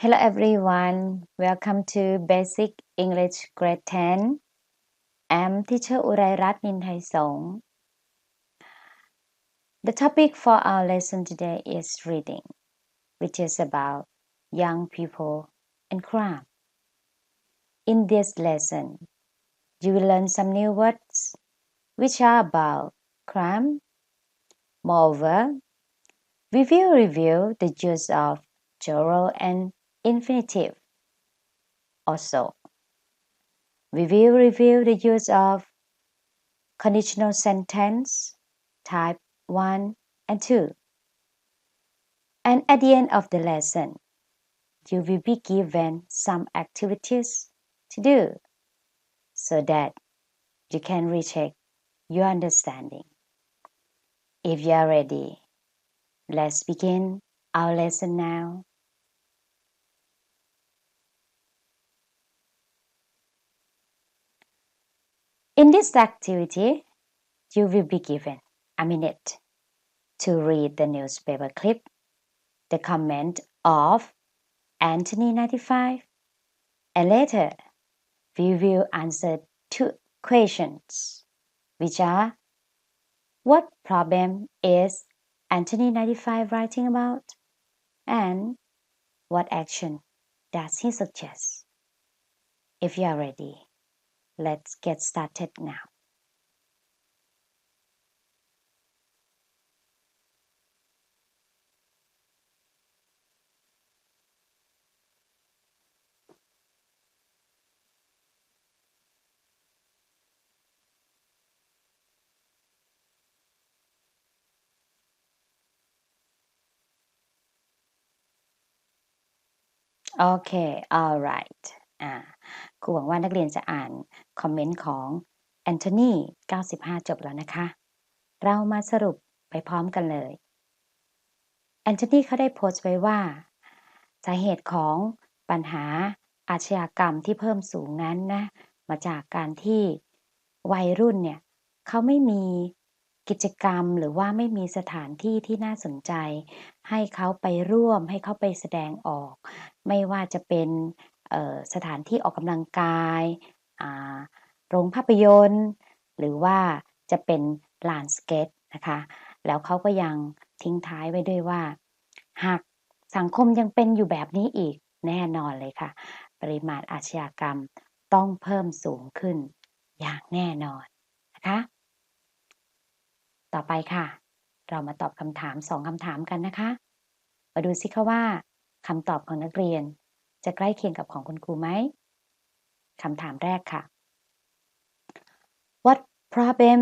Hello everyone, welcome to Basic English Grade 10. I'm teacher Urairat Ninthai Song. The topic for our lesson today is reading, which is about young people and crime. In this lesson, you will learn some new words which are about crime. Moreover, we will review the use of plural and infinitive. Also, we will review the use of conditional sentence type 1 and 2. And at the end of the lesson, you will be given some activities to do so that you can recheck your understanding. If you are ready, let's begin our lesson now. In this activity, you will be given a minute to read the newspaper clip, the comment of Anthony 95, and later we will answer two questions, which are what problem is Anthony 95 writing about? And what action does he suggest? If you are ready, let's get started now. Okay alright อ่า uh, ครูหวังว่านักเรียนจะอ่านคอมเมนต์ของแอนโทนี95 จบแล้วนะคะ เรามาสรุปไปพร้อมกันเลย แอนโทนีเขาได้โพสต์ไว้ว่า สาเหตุของปัญหาอาชญากรรมที่เพิ่มสูงนั้นนะ มาจากการที่วัยรุ่นเนี่ยเขาไม่มีกิจกรรมหรือว่าไม่มีสถานที่ที่น่าสนใจ ให้เขาไปร่วมให้เขาไปแสดงออก ไม่ว่าจะเป็น สถานที่ออกกำลังกายโรงภาพยนตร์ หรือว่าจะเป็นลานสเก็ตนะคะ แล้วเขาก็ยังทิ้งท้ายไว้ด้วยว่า หากสังคมยังเป็นอยู่แบบนี้อีกแน่นอนเลยค่ะ ปริมาณอาชญากรรมต้องเพิ่มสูงขึ้นอย่างแน่นอนนะคะ ต่อไปค่ะ เรามาตอบคำถามสองคำถามกันนะคะ มาดูสิคะว่าคำตอบของนักเรียน จะใกล้เคียงกับของคุณครูไหมคำถามแรกค่ะ What problem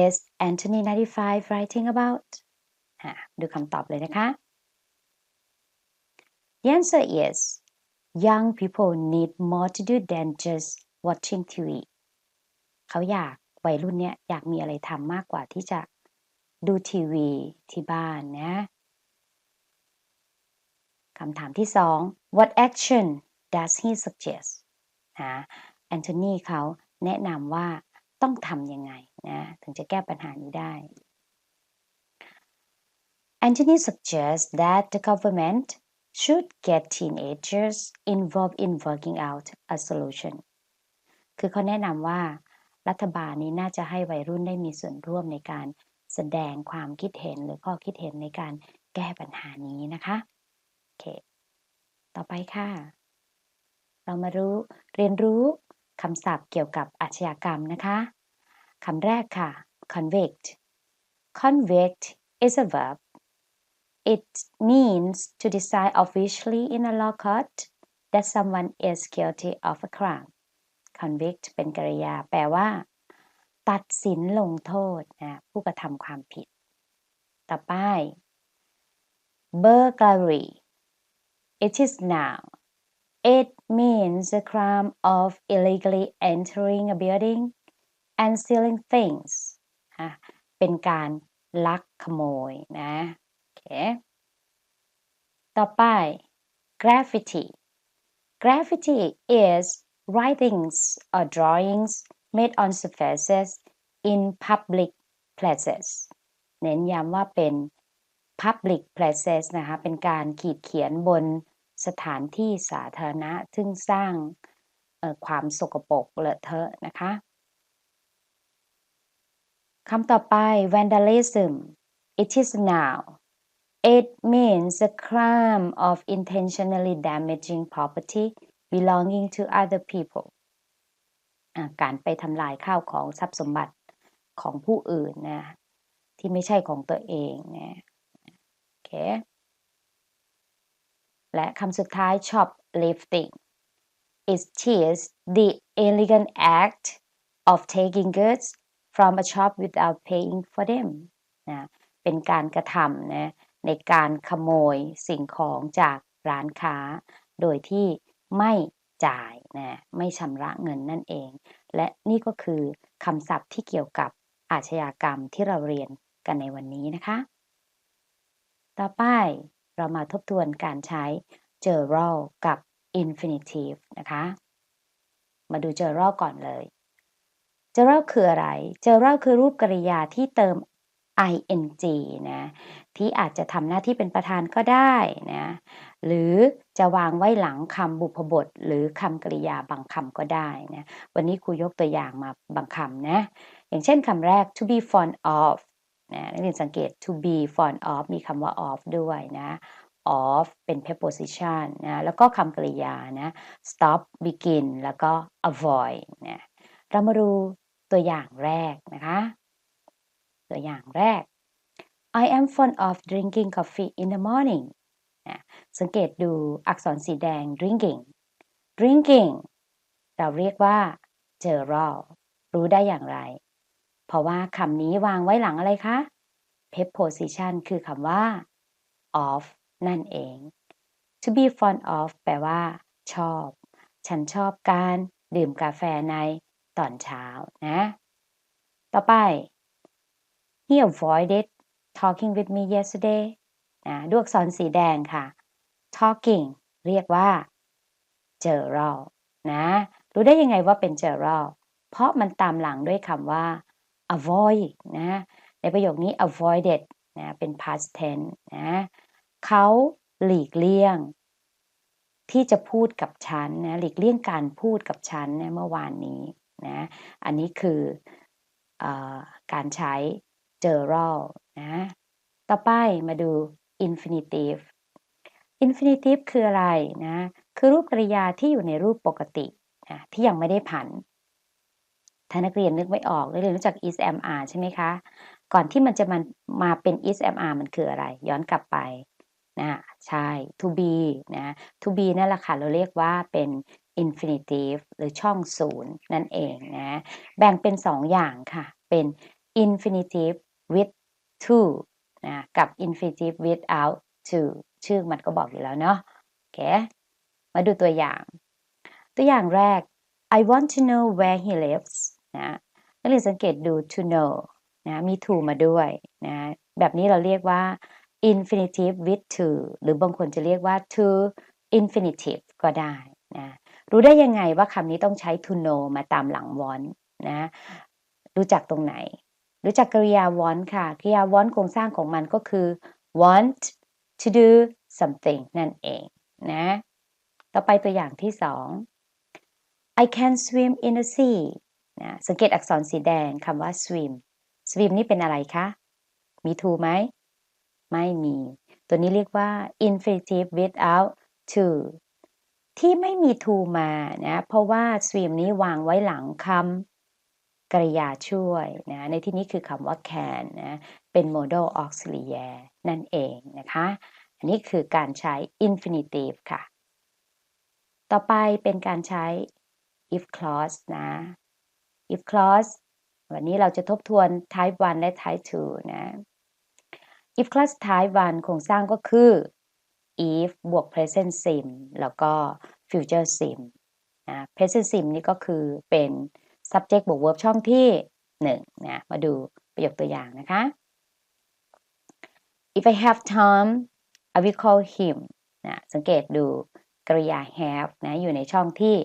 is Anthony 95 writing about ดูคำตอบเลยนะคะ The answer is young people need more to do than just watching TV เขาอยากวัยรุ่นเนี้ยอยากมีอะไรทำมากกว่าที่จะดูทีวีที่บ้านนะ คำถามที่สอง what action does he suggest นะแอนโทนีเขาแนะนำว่าต้องทำยังไงนะถึงจะแก้ปัญหานี้ได้ Anthony suggests that the government should get teenagers involved in working out a solution คือเขาแนะนำว่ารัฐบาลนี้น่าจะให้วัยรุ่นได้มีส่วนร่วมในการแสดงความคิดเห็นหรือข้อคิดเห็นในการแก้ปัญหานี้นะคะ เค ต่อไปค่ะ เรามารู้เรียนรู้คำศัพท์เกี่ยวกับอาชญากรรมนะคะคำแรกค่ะ convict convict is a verb it means to decide officially in a law court that someone is guilty of a crime convict เป็นกริยา แปลว่า ตัดสินลงโทษนะผู้กระทำความผิด ต่อไป burglary It is noun. It means the crime of illegally entering a building and stealing things เป็นการลักขโมยนะโอเคต่อไป graffiti graffiti is writings or drawings made on surfaces in public places เน้นย้ำว่าเป็น public places นะคะเป็นการขีดเขียนบนสถานที่สาธารณะ ซึ่งสร้างความสกปรกเลอะเทอะนะคะคำต่อไป vandalism it is now it means a crime of intentionally damaging property belonging to other people การไปทำลายข้าวของทรัพย์สมบัติของผู้อื่นนะที่ไม่ใช่ของตัวเองนะ และคำสุดท้าย shoplifting it is the illegal act of taking goods from a shop without paying for them นะเป็นการกระทำนะในการขโมยสิ่งของจากร้านค้า โดยที่ไม่จ่ายนะไม่ชำระเงินนั่นเอง และนี่ก็คือคำศัพท์ที่เกี่ยวกับอาชญากรรมที่เราเรียนกันในวันนี้นะคะ ต่อไปเรามาทบทวนการใช้ gerund กับ infinitive นะคะ มาดู gerund ก่อนเลย gerund คืออะไร gerund คือรูปกริยาที่เติม ing นะที่อาจจะทำหน้าที่เป็นประธานก็ได้นะหรือจะวางไว้หลังคำบุพบท หรือคำกริยาบางคำก็ได้นะวันนี้ครูยกตัวอย่างมาบางคำนะอย่างเช่นคำแรก to be fond of นะนักเรียนสังเกต to be fond of มีคำว่า of ด้วยนะ of เป็น preposition นะ แล้วก็คำกริยานะ stop begin แล้วก็ avoid นะเรามาดูตัวอย่างแรกนะคะ ตัวอย่างแรก I am fond of drinking coffee in the morning นะสังเกตดูอักษรสีแดง drinking drinking เราเรียกว่า gerund รู้ได้อย่างไร ราะว่าคำนี้วางไว้หลังอะไรคะ preposition คือคำว่า of นั่นเอง to be fond of แปลว่า ชอบ ฉันชอบการดื่มกาแฟในตอนเช้านะ ต่อไป he avoided talking with me yesterday นะดูอักษรสีแดงค่ะ talking เรียกว่า gerund นะ รู้ได้ยังไงว่าเป็น gerund เพราะมันตามหลังด้วยคำว่า avoid นะในประโยคนี้ avoided นะเป็น past tense นะเขาหลีกเลี่ยง ที่จะพูดกับฉันนะหลีกเลี่ยงการพูดกับฉันนะเมื่อวานนี้นะอันนี้คืออการใช้ gerund นะต่อไปมาดู infinitive infinitive คืออะไรนะคือรูปกริยาที่อยู่ในรูปปกตินะที่ยังไม่ได้ผัน ถ้านักเรียนนึกไม่ออกนักเรียนรู้จัก ismr ใช่ไหมคะ ก่อนที่มันจะมันมาเป็น ismr มันคืออะไร ย้อนกลับไปนะใช่ to be นะ to be นั่นแหละค่ะเราเรียกว่าเป็น infinitive หรือช่องศูนย์นั่นเองนะ แบ่งเป็นสองอย่างค่ะ เป็น infinitive with to นะกับ infinitive without to ชื่อมันก็บอกอยู่แล้วเนาะโอเค มาดูตัวอย่าง ตัวอย่างแรก I want to know where he lives นะนักเรียนสังเกตดู to know นะมี to มาด้วยนะแบบนี้เราเรียกว่า infinitive with to หรือบางคนจะเรียกว่า to infinitive ก็ได้นะรู้ได้ยังไงว่าคำนี้ต้องใช้ to know มาตามหลัง want นะรู้จักตรงไหน รู้จักกริยา want ค่ะกริยา want โครงสร้างของมันก็คือ want to do something นั่นเองนะต่อไปตัวอย่างที่สอง I can swim in the sea นะสังเกตอักษรสีแดงคำว่า swim swim นี่เป็นอะไรคะ มี to ไหม ไม่มี ตัวนี้เรียกว่า infinitive without to ที่ไม่มี to มานะเพราะว่า swim นี้วางไว้หลังคำกริยาช่วยนะในที่นี้คือคำว่า can นะเป็น modal auxiliary นั่นเองนะคะ อันนี้คือการใช้ infinitive ค่ะ ต่อไปเป็นการใช้ if clause นะ if clause วันนี้เราจะทบทวน type 1 และ type 2 นะ if clause type 1โครงสร้างก็คือ if บวก present sim แล้วก็ future sim นะ present sim นี่ก็คือเป็น subject บวก verb ช่องที่1นะมาดูประโยคตัวอย่างนะคะ if I have time I will call him นะสังเกตดูกริยา have นะอยู่ในช่องที่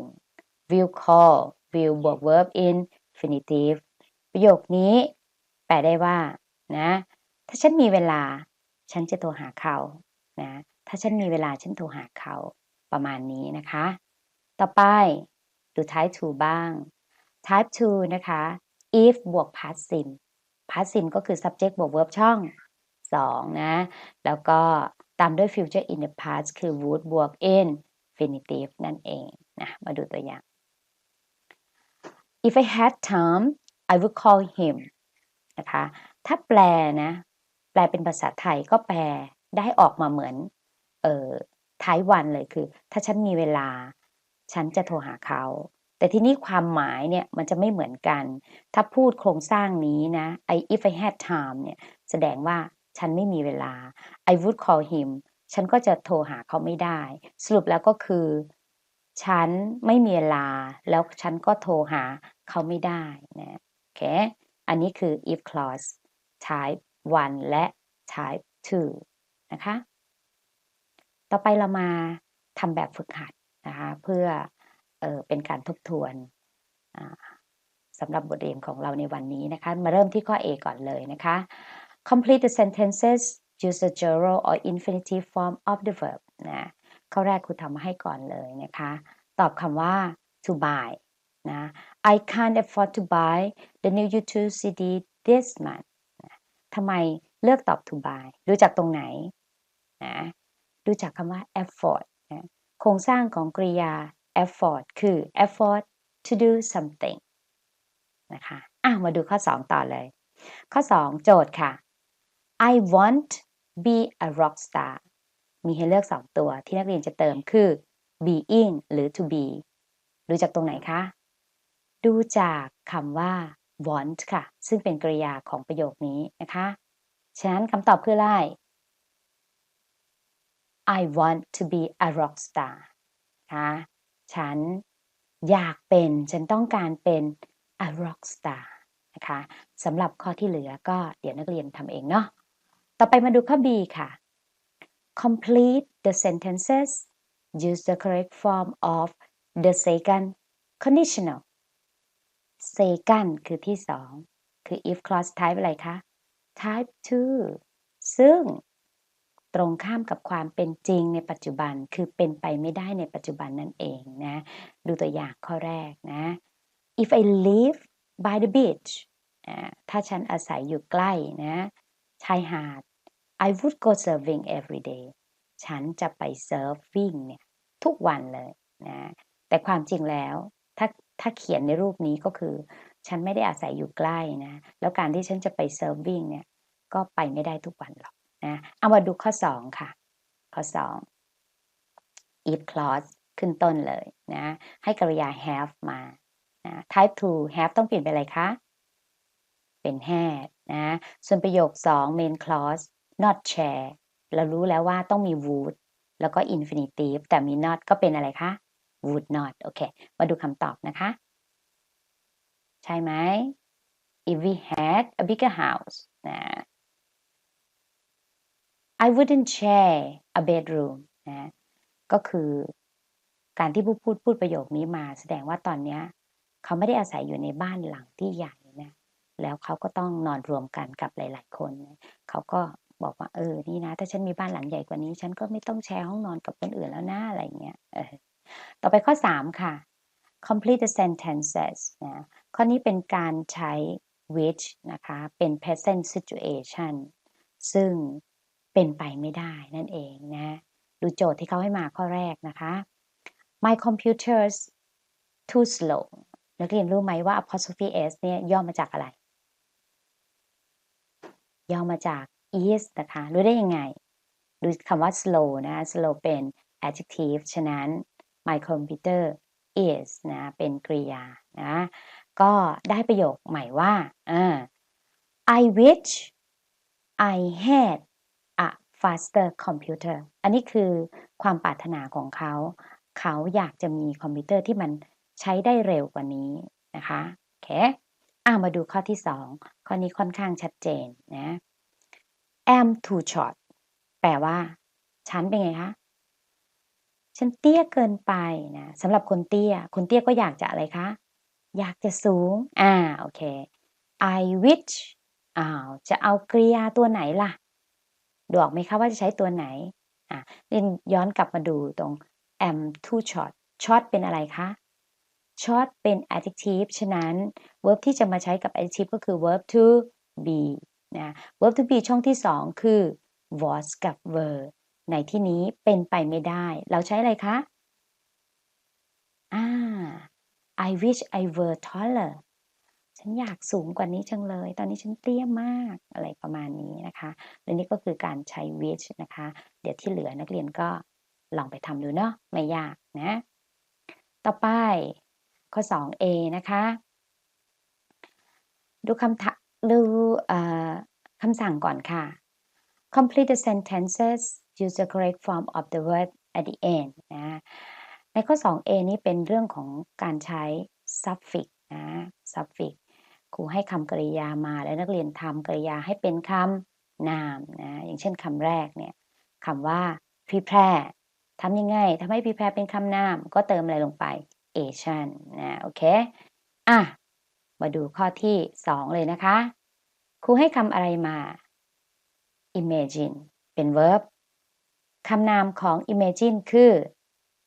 1 will call will บวก verb infinitive ประโยคนี้ แปลได้ว่านะถ้าฉันมีเวลา ฉันจะโทรหาเขานะถ้าฉันมีเวลาฉันโทรหาเขาประมาณนี้นะคะ ต่อไปดู type 2 บ้าง type 2 นะคะ if บวก past sim past sim ก็คือ subject บวก verb ช่อง 2 นะ แล้วก็ตามด้วย future in the past คือ would บวก infinitive นั่นเองนะ มาดูตัวอย่าง if I had time I would call him นะคะ ถ้าแปลนะ แปลเป็นภาษาไทยก็แปลได้ออกมาเหมือน เอ่อท้ายวันเลยคือ ถ้าฉันมีเวลา ฉันจะโทรหาเขา แต่ที่นี้ความหมายเนี่ยมันจะไม่เหมือนกัน ถ้าพูดโครงสร้างนี้นะไอ if I had time เนี่ย แสดงว่าฉันไม่มีเวลา I would call him ฉันก็จะโทรหาเขาไม่ได้ สรุปแล้วก็คือ ฉันไม่มีเวลา แล้วฉันก็โทรหา เขาไม่ได้นะโอเค อันนี้คือ if clause type 1 และ type 2 นะคะ ต่อไปเรามาทำแบบฝึกหัดนะคะเพื่อเออเป็นการทบทวนสำหรับบทเรียนของเราในวันนี้นะคะ มาเริ่มที่ข้อ A ก่อนเลยนะคะ complete the sentences use the gerund or infinitive form of the verb นะข้อแรกครูทำมาให้ก่อนเลยนะคะ ตอบคำว่า to buy นะ I can't afford to buy the new YouTube CD this month ทำไมเลือกตอบ to buy ดูจากตรงไหนนะดูจากคำว่า afford นะโครงสร้างของกริยา afford คือ afford to do something นะคะอะมาดูข้อ 2 ต่อเลย ข้อ 2 โจทย์ค่ะ I want be a rock star มีให้เลือก 2 ตัวที่นักเรียนจะเติมคือ being หรือ to be ดูจากตรงไหนคะ ดูจากคำว่า want ค่ะ ซึ่งเป็นกริยาของประโยคนี้นะคะ ฉะนั้นคำตอบคืออะไร I want to be a rock star คะฉันอยากเป็น ฉันต้องการเป็น a rock star นะคะสำหรับข้อที่เหลือก็เดี๋ยวนักเรียนทำเองเนาะ ต่อไปมาดูข้อ B ค่ะ complete the sentences use the correct form of the second conditional second คือที่สองคือ if clause type อะไรคะ type 2 ซึ่งตรงข้ามกับความเป็นจริงในปัจจุบันคือเป็นไปไม่ได้ในปัจจุบันนั่นเองนะ ดูตัวอย่างข้อแรกนะ if I live by the beach ถ้าฉันอาศัยอยู่ใกล้นะชายหาด I would go surfing every day ฉันจะไปเซิร์ฟวิ่งเนี่ยทุกวันเลยนะแต่ความจริงแล้วถ้า ถ้าเขียนในรูปนี้ก็คือ ฉันไม่ได้อาศัยอยู่ใกล้นะ แล้วการที่ฉันจะไปเซิร์ฟวิ่งเนี่ย ก็ไปไม่ได้ทุกวันหรอกนะ เอามาดูข้อ 2 ค่ะ ข้อ 2 if clause ขึ้นต้นเลยนะ ให้กริยา have มานะ type 2 have ต้องเปลี่ยนเป็นอะไรคะ เป็น had นะ ส่วนประโยค 2 main clause not share เรารู้แล้วว่าต้องมี would แล้วก็ infinitive แต่มี not ก็เป็นอะไรคะ would not โอเค มาดูคำตอบนะคะ ใช่ไหม if we had a bigger house นะ I wouldn't share a bedroom นะ ก็คือการที่ผู้พูดพูดประโยคนี้มา แสดงว่าตอนนี้เขาไม่ได้อาศัยอยู่ในบ้านหลังที่ใหญ่นะ แล้วเขาก็ต้องนอนรวมกันกับหลาย ๆ คน เขาก็บอกว่าเออ นี่นะ ถ้าฉันมีบ้านหลังใหญ่กว่านี้ ฉันก็ไม่ต้องแชร์ห้องนอนกับคนอื่นแล้วนะอะไรเงี้ย เออ ต่อไปข้อ 3 ค่ะ complete the sentences นะข้อนี้เป็นการใช้ which นะคะ เป็น present situation ซึ่งเป็นไปไม่ได้นั่นเองนะ ดูโจทย์ที่เขาให้มาข้อแรกนะคะ my computers too slow นักเรียนรู้ไหมว่า apostrophe s เนี่ยย่อมาจากอะไร ย่อมาจาก is นะคะ รู้ได้ยังไง ดูคำว่า slow นะ slow เป็น adjective ฉะนั้น my computer is นะเป็นกริยานะก็ได้ประโยคใหม่ว่า I wish I had a faster computer อันนี้คือความปรารถนาของเขา เขาอยากจะมีคอมพิวเตอร์ที่มันใช้ได้เร็วกว่านี้นะคะโอเคอ่ามาดูข้อที่2ข้อนี้ค่อนข้างชัดเจนนะ am too short แปลว่า ฉันเป็นไงคะ ฉันเตี้ยเกินไปนะสำหรับคนเตี้ย คนเตี้ยก็อยากจะอะไรคะ อยากจะสูง อ่าโอเค I wish อ้าวจะเอากริยาตัวไหนล่ะดูออกไหมคะว่าจะใช้ตัวไหนอะเรียนย้อนกลับมาดูตรง am too short short เป็นอะไรคะ short เป็น adjective ฉะนั้น verb ที่จะมาใช้กับ adjective ก็คือ verb to be นะ verb to be ช่องที่ 2 คือ was กับ were ในที่นี้เป็นไปไม่ได้ เราใช้อะไรคะอ่า I wish I were taller ฉันอยากสูงกว่านี้จังเลย ตอนนี้ฉันเตี้ยมาก อะไรประมาณนี้นะคะและนี่ก็คือการใช้ wish นะคะ เดี๋ยวที่เหลือนักเรียนก็ลองไปทำดูเนาะ ไม่ยากนะ ต่อไปข้อ 2a นะคะ ดูคำดูคำสั่งก่อนค่ะ complete the sentences use the correct form of the word at the end นะในข้อ 2a นี้เป็นเรื่องของการใช้ suffix นะ suffix ครูให้คำกริยามาแล้วนักเรียนทำกริยาให้เป็นคำนามนะอย่างเช่นคำแรกเนี่ยคำว่า prepare ทำยังไงทำให้ prepare เป็นคำนาม ก็เติมอะไรลงไป Asian นะโอเคอะมาดูข้อที่ 2 เลยนะคะ ครูให้คำอะไรมา imagine เป็น verb คำนามของ imagine คือ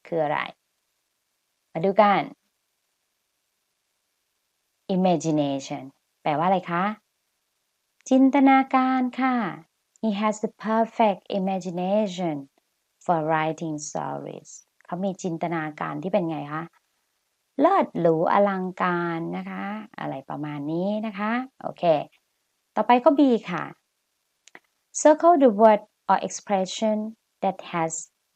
คืออะไร มาดูกัน imagination แปลว่าอะไรคะ จินตนาการค่ะ he has the perfect imagination for writing stories เขามีจินตนาการที่เป็นไงคะเลิศหรูอลังการนะคะ อะไรประมาณนี้นะคะ โอเค ต่อไปก็ B ค่ะ circle the word or expression that has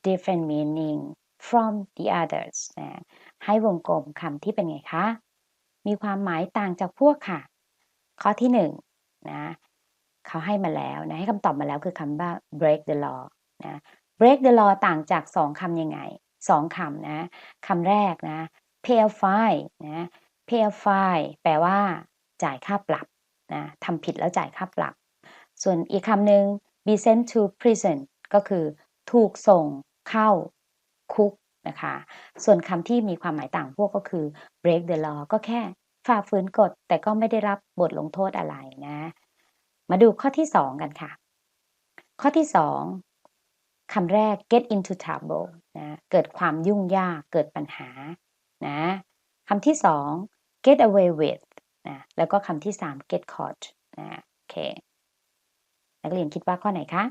different meaning from the others นะให้วงกลมคำที่เป็นไงคะ มีความหมายต่างจากพวกค่ะ ข้อที่หนึ่งนะเขาให้มาแล้วนะให้คำตอบมาแล้วคือคำว่า break the law นะ break the law ต่างจากสองคำยังไงสองคำนะคำแรกนะ pay a fine นะ pay a fine แปลว่า จ่ายค่าปรับนะทำผิดแล้วจ่ายค่าปรับ ส่วนอีกคำหนึ่ง be sent to prison ก็คือ ถูกส่งเข้าคุกนะคะ ส่วนคำที่มีความหมายต่างพวกก็คือ break the law ก็แค่ฝ่าฝืนกฎ แต่ก็ไม่ได้รับบทลงโทษอะไรนะ มาดูข้อที่ 2 กันค่ะ ข้อที่ 2คำแรก get into trouble นะเกิดความยุ่งยากเกิดปัญหานะคำที่ 2 get away with นะแล้วก็คำที่ 3 get caught นะโอเคนักเรียนคิดว่าข้อไหนคะ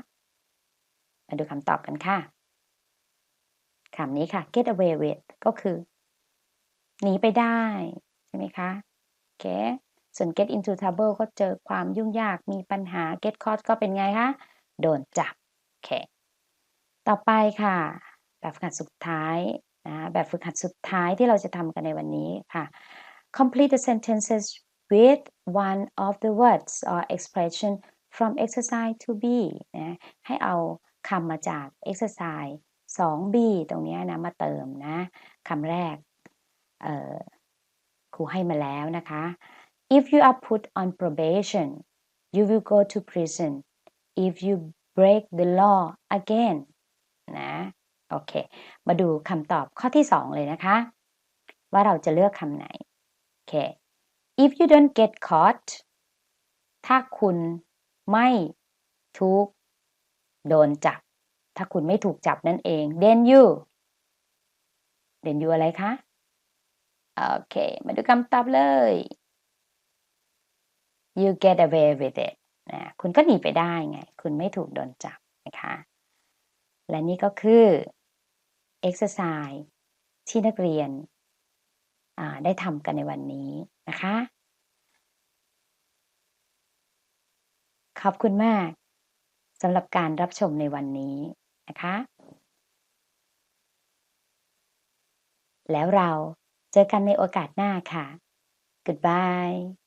มาดูคำตอบกันค่ะคำนี้ค่ะ get away with ก็คือ หนีไปได้ ใช่ไหมคะโอเคส่วน get into trouble ก็เจอความยุ่งยากมีปัญหา get caught ก็เป็นไงคะ โดนจับโอเคต่อไปค่ะ แบบฝึกหัดสุดท้ายนะแบบฝึกหัดสุดท้ายที่เราจะทำกันในวันนี้ค่ะ complete the sentences with one of the words or expression from exercise to be นะให้เอา คำมาจาก exercise 2b ตรงนี้นะมาเติมนะคำแรกครูให้มาแล้วนะคะ if you are put on probation you will go to prison if you break the law again นะโอเค มาดูคำตอบข้อที่ 2 เลยนะคะ ว่าเราจะเลือกคำไหน โอเค if you don't get caught ถ้าคุณไม่ถูก โดนจับ ถ้าคุณไม่ถูกจับนั่นเอง then you then you อะไรคะ โอเค มาดูคำตอบเลย you get away with it นะคุณก็หนีไปได้ไง คุณไม่ถูกโดนจับนะคะ และนี่ก็คือ exercise ที่นักเรียนได้ทำกันในวันนี้นะคะ ขอบคุณมาก สำหรับการรับชมในวันนี้นะคะ แล้วเราเจอกันในโอกาสหน้าค่ะ Goodbye